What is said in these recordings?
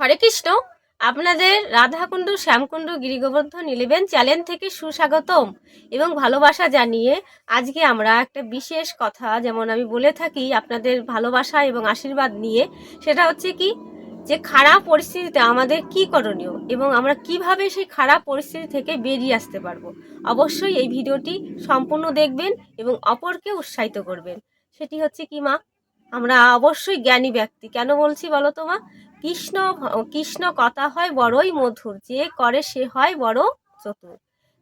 হরে কৃষ্ণ, আপনাদের Radhakund, Shyamkund Girigovardhan eleven channel থেকে সুস্বাগতম এবং ভালোবাসা জানিয়ে আজকে আমরা একটা বিশেষ কথা যেমন আমি বলে থাকি আপনাদের ভালোবাসা এবং আশীর্বাদ নিয়ে, সেটা হচ্ছে কি যে খারাপ পরিস্থিতিতে আমাদের কি করণীয় এবং আমরা কীভাবে সেই খারাপ পরিস্থিতি থেকে বেরিয়ে আসতে পারব। অবশ্যই এই ভিডিওটি সম্পূর্ণ দেখবেন এবং অপরকে উৎসাহিত করবেন। সেটি হচ্ছে কি মা, আমরা অবশ্যই জ্ঞানী ব্যক্তি। কেন বলছি বলো তো মা? কৃষ্ণ কৃষ্ণ কথা হয় বড়ই মধুর, যে করে সে হয় বড় চতুর।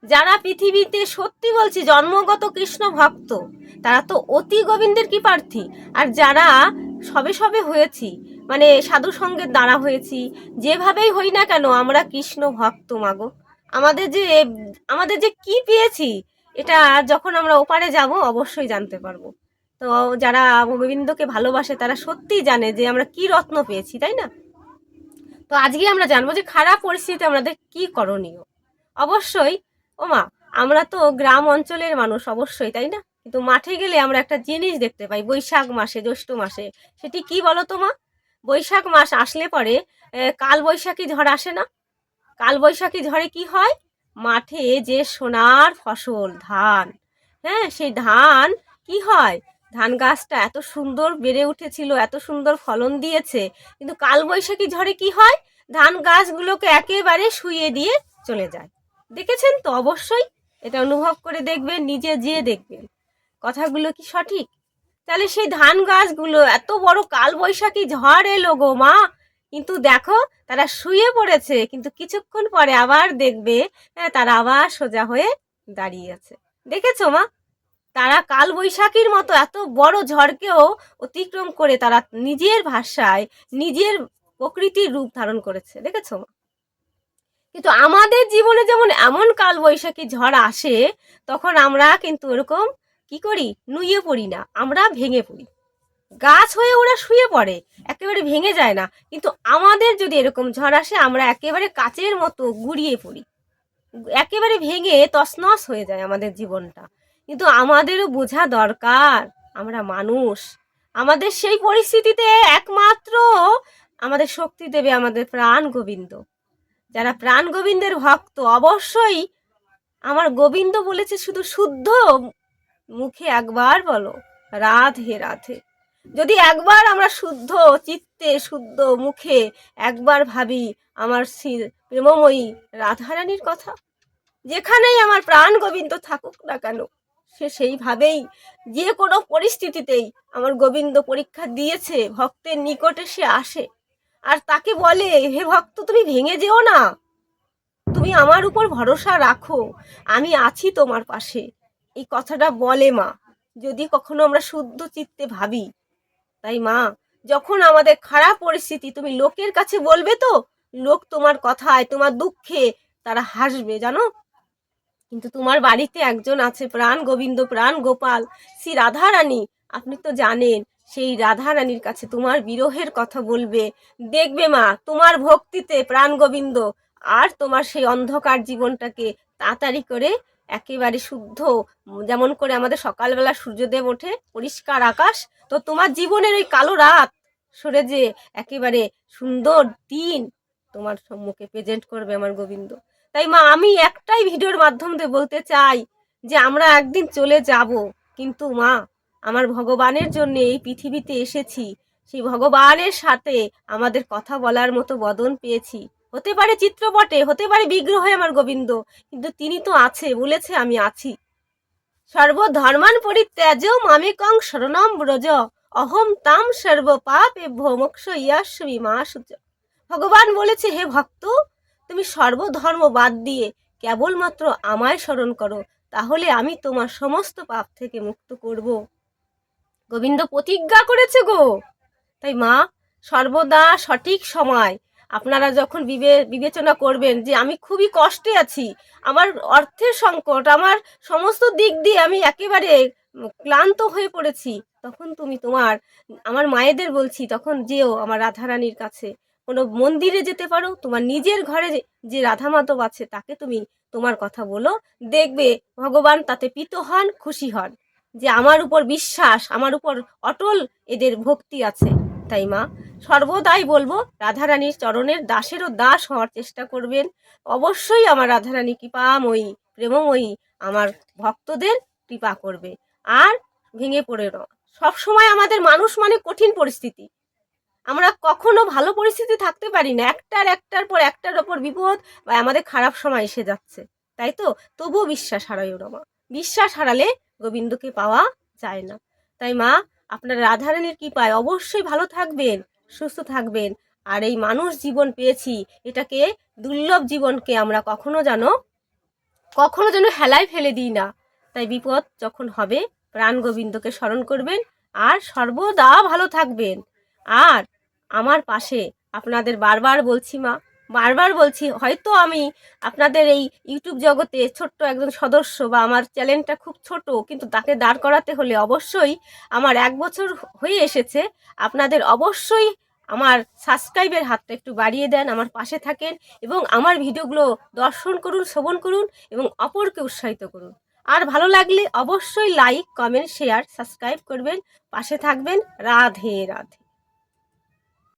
যারা পৃথিবীতে সত্যি বলছি জন্মগত কৃষ্ণ ভক্ত, তারা তো অতি গোবিন্দের কি প্রার্থী। আর যারা সবে সবে হয়েছি মানে সাধু সঙ্গের দ্বারা হয়েছি, যেভাবেই হই না কেন আমরা কৃষ্ণ ভক্ত মাগো। আমাদের যে আমাদের যে কি পেয়েছি, এটা যখন আমরা ওপারে যাব অবশ্যই জানতে পারব। তো যারা গোবিন্দকে ভালোবাসে, তারা সত্যিই জানে যে আমরা কি রত্ন পেয়েছি, তাই না? তো আজকে আমরা জানব যে খারাপ পরিস্থিতিতে আমাদের কি করণীয়। অবশ্যই, ওমা, আমরা তো গ্রাম অঞ্চলের মানুষ অবশ্যই, তাই না? কিন্তু মাঠে গেলে আমরা একটা জিনিস দেখতে পাই, বৈশাখ মাসে, জ্যৈষ্ঠ মাসে। সেটি কি বলো তো মা? বৈশাখ মাস আসলে পরে কাল বৈশাখী ঝড় আসে না? কাল বৈশাখী ঝড়ে কি হয়? মাঠে যে সোনার ফসল, ধান। হ্যাঁ সেই ধান কি হয়? ধান গাছটা এত সুন্দর বেড়ে উঠেছিল, এত সুন্দর ফলন দিয়েছে, কিন্তু কালবৈশাখী ঝড়ে কি হয়? ধান গাছগুলোকে একেবারে শুইয়ে দিয়ে চলে যায়। দেখেছেন তো অবশ্যই? এটা অনুভব করে দেখবেন, নিজে যেয়ে দেখবেন। কথাগুলো কি সঠিক? তাহলে সেই ধান গাছগুলো এত বড় কালবৈশাখী ঝড় এলো গো মা! কিন্তু দেখো, তারা শুয়ে পড়েছে, কিন্তু কিছুক্ষণ পরে আবার দেখবে হ্যাঁ তারা আবার সোজা হয়ে দাঁড়িয়ে আছে। দেখেছ মা? তারা কাল বৈশাখীর মতো এত বড় ঝড়কেও অতিক্রম করে তারা নিজের ভাষায়, নিজের প্রকৃতির রূপ ধারণ করেছে, দেখেছ? কিন্তু আমাদের জীবনে যেমন এমন কাল বৈশাখী ঝড় আসে, তখন আমরা কিন্তু এরকম কি করি? নুয়ে পড়ি না, আমরা ভেঙে পড়ি। গাছ হয়ে ওরা শুয়ে পড়ে, একেবারে ভেঙে যায় না। কিন্তু আমাদের যদি এরকম ঝড় আসে, আমরা একেবারে কাচের মতো গুড়িয়ে পড়ি। একেবারে ভেঙে তছনছ হয়ে যায় আমাদের জীবনটা। কিন্তু আমাদেরও বোঝা দরকার, আমরা মানুষ। আমাদের সেই পরিস্থিতিতে একমাত্র আমাদের শক্তি দেবে আমাদের প্রাণ গোবিন্দ। যারা প্রাণ গোবিন্দের ভক্ত, অবশ্যই আমার গোবিন্দ বলেছে শুধু শুদ্ধ মুখে একবার বলো, রাধে রাধে। যদি একবার আমরা শুদ্ধ চিত্তে, শুদ্ধ মুখে একবার ভাবি আমার প্রেমময়ী রাধারানীর কথা, যেখানেই আমার প্রাণ গোবিন্দ থাকুক না কেন সে সেইভাবেই যে কোনো পরিস্থিতিতেই আমার গোবিন্দ পরীক্ষা দিয়েছে, ভক্তের নিকটে সে আসে। আর তাকে বলে, হে ভক্ত, তুমি ভেঙে যেও না। তুমি আমার উপর ভরসা রাখো। আমি আছি তোমার পাশে। এই কথাটা বলে মা। যদি কখনো আমরা শুদ্ধ চিত্তে ভাবি, তাই মা, যখন আমাদের খারাপ পরিস্থিতি তুমি লোকের কাছে বলবে তো, লোক তোমার কথায়, তোমার দুঃখে তারা হাসবে, জানো? কিন্তু তোমার বাড়িতে একজন আছে প্রাণ গোবিন্দ, প্রাণ গোপাল, শ্রী রাধারানী। আপনি তো জানেন, সেই রাধারানীর কাছে তোমার বিরহের কথা বলবে। দেখবে মা, তোমার ভক্তিতে প্রাণ গোবিন্দ। আর তোমার সেই অন্ধকার জীবনটাকে তাড়াতাড়ি করে একেবারে শুদ্ধ, যেমন করে আমাদের সকালবেলা সূর্যদেব ওঠে, পরিষ্কার আকাশ, তো তোমার জীবনের ওই কালো রাত সরে যে একেবারে সুন্দর দিন তোমার সম্মুখে প্রেজেন্ট করবে আমার গোবিন্দ। তাই মা, আমি একটাই ভিডিওর মাধ্যম দিয়ে বলতে চাই যে আমরা একদিন চলে যাব। কিন্তু মা, আমার ভগবানের জন্য এই পৃথিবীতে এসেছি। সেই ভগবানের সাথে আমাদের কথা বলার মতো বদন পেয়েছি। হতে পারে চিত্রপটে, হতে পারে বিগ্রহে আমার গোবিন্দ, কিন্তু তিনি তো আছে, বলেছে আমি আছি। সর্বধর্মান পরিত্যাজ মামিকং শরণম ব্রজ, অহম তাম সর্ব পাপে ভোমক্ষ ইয়াস্মি মা ভগবান বলেছে, হে ভক্ত তুমি সর্বধর্ম বাদ দিয়ে কেবলমাত্র আমায় স্মরণ করো, তাহলে আমি তোমার সমস্ত পাপ থেকে মুক্ত করব। গোবিন্দ প্রতিজ্ঞা করেছে গো। তাই মা, সর্বদা সঠিক সময় আপনারা যখন বিবে, বিবেচনা করবেন যে আমি খুবই কষ্টে আছি, আমার অর্থের সংকট, আমার সমস্ত দিক দিয়ে আমি একেবারে ক্লান্ত হয়ে পড়েছি, তখন তুমি তোমার, আমার মায়েদের বলছি, তখন যেও আমার রাধারানীর কাছে। কোনো মন্দিরে যেতে পারো, তোমার নিজের ঘরে যে- রাধা মাধব আছে, তাকে তুমি তোমার কথা বলো, দেখবে ভগবান তাতে পিত হন, খুশি হন। যে আমার উপর বিশ্বাস, আমার উপর অটল এদের ভক্তি আছে। তাই মা, সর্বদাই বলব, রাধারানীর চরণের দাসেরও দাস হওয়ার চেষ্টা করবেন। অবশ্যই আমার রাধারানী কৃপাময়ী, প্রেমময়ী, আমার ভক্তদের কৃপা করবে। আর ভেঙে পড়ে না সবসময় আমাদের মানুষ মানে কঠিন পরিস্থিতি। আমরা কখনো ভালো পরিস্থিতি থাকতে পারি না। একটার একটার পর একটার ওপর বিপদ বা আমাদের খারাপ সময় এসে যাচ্ছে। তাই তো? তবুও বিশ্বাস হারাইও না মা। বিশ্বাস হারালে গোবিন্দকে পাওয়া যায় না। তাই মা, আপনার রাধারানীর কৃপায় অবশ্যই ভালো থাকবেন, সুস্থ থাকবেন। আর এই মানুষ জীবন পেয়েছি, এটাকে দুর্লভ জীবনকে আমরা কখনো যেন কখনো যেন হেলায় ফেলে দিই না। তাই বিপদ যখন হবে, প্রাণ গোবিন্দকে স্মরণ করবেন। আর সর্বদা ভালো থাকবেন। আর আমার পাশে। আপনাদের বারবার বলছি মা, বারবার বলছি, হয়তো আমি আপনাদের এই ইউটিউব জগতে ছোট্ট একজন সদস্য বা আমার চ্যানেলটা খুব ছোট, কিন্তু তাকে দাঁড় করাতে হলে অবশ্যই আমার এক বছর হয়ে এসেছে। আপনাদের অবশ্যই আমার সাবস্ক্রাইবের হাতটা একটু বাড়িয়ে দেন, আমার পাশে থাকেন এবং আমার ভিডিওগুলো দর্শন করুন, শ্রবণ করুন এবং অপরকে উৎসাহিত করুন। আর ভালো লাগলে অবশ্যই লাইক কমেন্ট শেয়ার সাবস্ক্রাইব করবেন। পাশে থাকবেন রাধে রাধে।